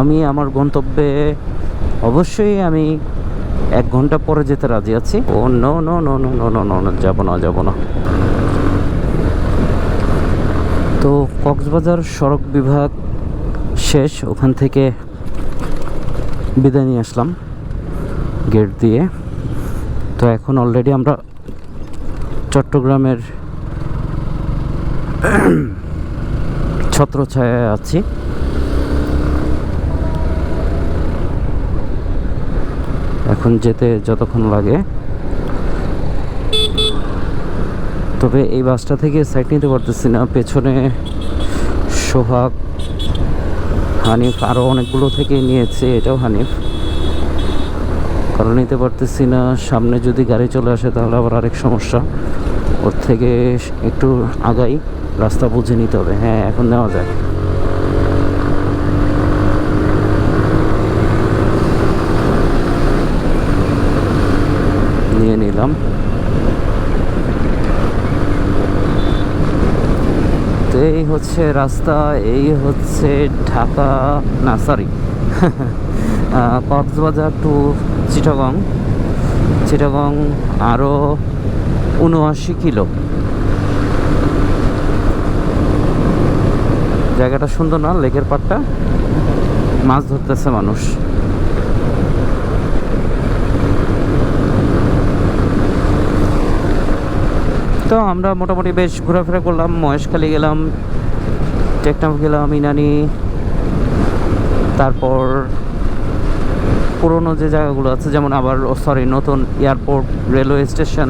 আমি আমার গন্তব্যে অবশ্যই আমি এক ঘণ্টা পরে যেতে রাজি আছি। ও no no no no no no no যাব না যাব না। তো কক্সবাজার সড়ক বিভাগ শেষ, ওখান থেকে বিদায় নিয়ে আসলাম গেট দিয়ে। তো এখন অলরেডি আমরা চট্টগ্রামের ছত্রছায়ায় আছি। এখন যেতে যতক্ষণ লাগে। তবে এই বাসটা থেকে সাইড নিতে পারতেছি না। পেছনে সোহাগ, হানিফ আরও অনেকগুলো থেকে নিয়েছে, এটাও হানিফ। কারণ নিতে পারতেছি না। সামনে যদি গাড়ি চলে আসে তাহলে আবার আরেক সমস্যা। ওর থেকে একটু আগাই, রাস্তা বুঝে নিতে হবে। হ্যাঁ এখন নেওয়া যায়। তো এই হচ্ছে রাস্তা, এই হচ্ছে ঢাকা, না সরি কক্সবাজার টু চিটাগং। চিটাগং আরও উনআশি কিলো। জায়গাটা সুন্দর না, লেকের পাড়টা? মাছ ধরতেছে মানুষ। তো আমরা মোটামুটি বেশ ঘোরাফেরা করলাম, মহেশখালী গেলাম, টেকনাফ গেলাম, ইনানি, তারপর পুরনো যে জায়গাগুলো আছে, যেমন আবার সরি নতুন এয়ারপোর্ট রেলওয়ে স্টেশন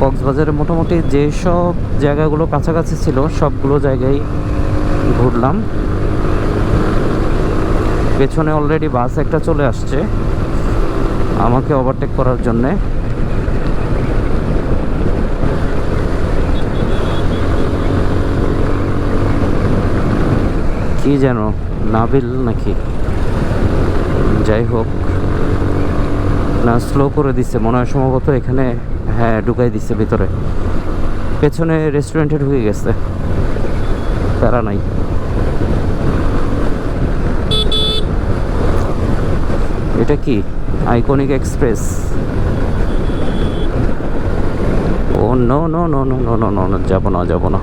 কক্সবাজারে মোটামুটি যেসব জায়গাগুলো কাছাকাছি ছিল, সবগুলো জায়গায় ঘুরলাম। পেছনে অলরেডি বাস একটা চলে আসছে, আমাকে ওভারটেক করার জন্যে। কি যেন নাবিল নাকি। যাই হোক না স্লো করে দিছে। মনে হয় সম্ভবত এখানে হ্যাঁ ঢুকাই দিছে ভিতরে। পেছনে রেস্টুরেন্টে ঢুকে গেছে। তারা নাই। এটা কি? Iconic express oh no no no no no no no যাব না যাব না।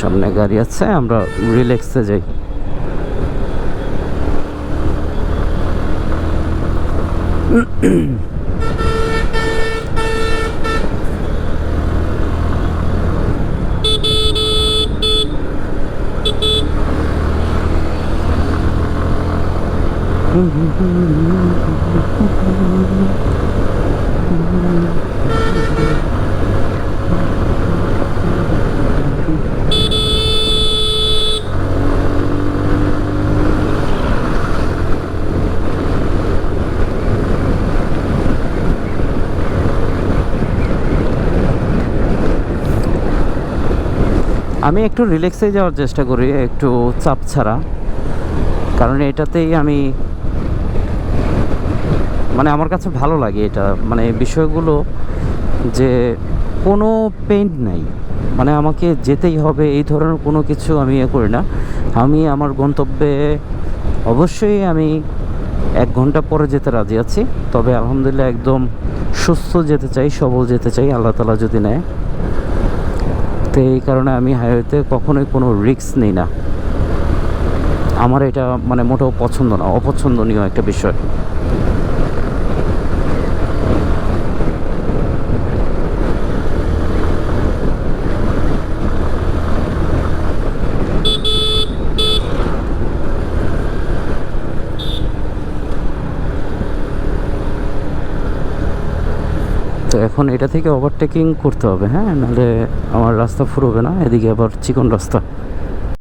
সামনে গাড়ি আছে আমরা রিল্যাক্সে যাই। আমি একটু রিল্যাক্সে যাওয়ার চেষ্টা করি, একটু চাপ ছাড়া। কারণ এটাতেই আমি মানে আমার কাছে ভালো লাগে এটা। মানে বিষয়গুলো যে কোনো পেইন্ট নাই। মানে আমাকে যেতেই হবে, এই ধরনের কোনো কিছু আমি ইয়ে করি না। আমি আমার গন্তব্যে অবশ্যই আমি এক ঘণ্টা পরে যেতে রাজি আছি। তবে আলহামদুলিল্লাহ একদম সুস্থ যেতে চাই, সবল যেতে চাই, আল্লাহ তালা যদি নেয়। তো এই কারণে আমি হাইওয়েতে কখনোই কোনো রিস্ক নিই না। আমার এটা মানে মোটেও পছন্দ না, অপছন্দনীয় একটা বিষয়। তো এখন এটা থেকে ওভারটেকিং করতে হবে হ্যাঁ? নাহলে আমার রাস্তা ফুরোবে না, এদিকে আবার চিকন রাস্তা।